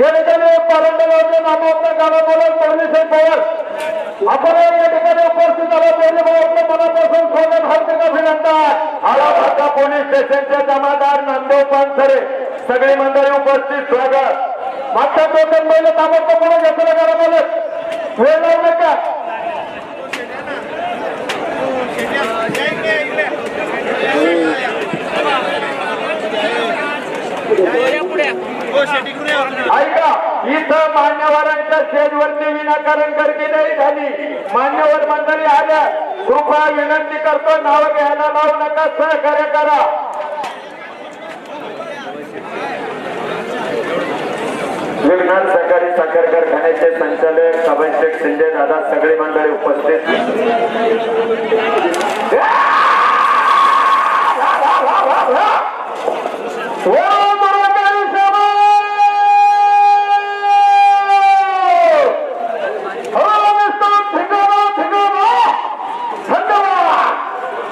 या ठिकाणी परंडगावचे नामावता गावामध्ये परमेश्वर पवार आपण या ठिकाणी उपस्थित आलो पहिले भावाचं मनापासून स्वागत हार्दिक अभिनंदन. आळाभाटा पोलीस स्टेशनचे जमादार नांदव पानसरे. सगळी मंडळी उपस्थित स्वागत. मागच्या दोन महिने ताबडतोब पुढे घेतलं गावामध्ये वेळ लावू नका ऐका इथं मान्यवरांच्या स्टेजवरती विनाकारण गर्दी नाही झाली. मान्यवर मंडळी आल्या. कृपया विनंती करतो नाव घ्यायला लावू नका सहकार्य करा. विघ्नाथ सहकारी साखर कारखान्याचे संचालक सभाषेख शिंदे दादा सगळी मंडळी उपस्थित.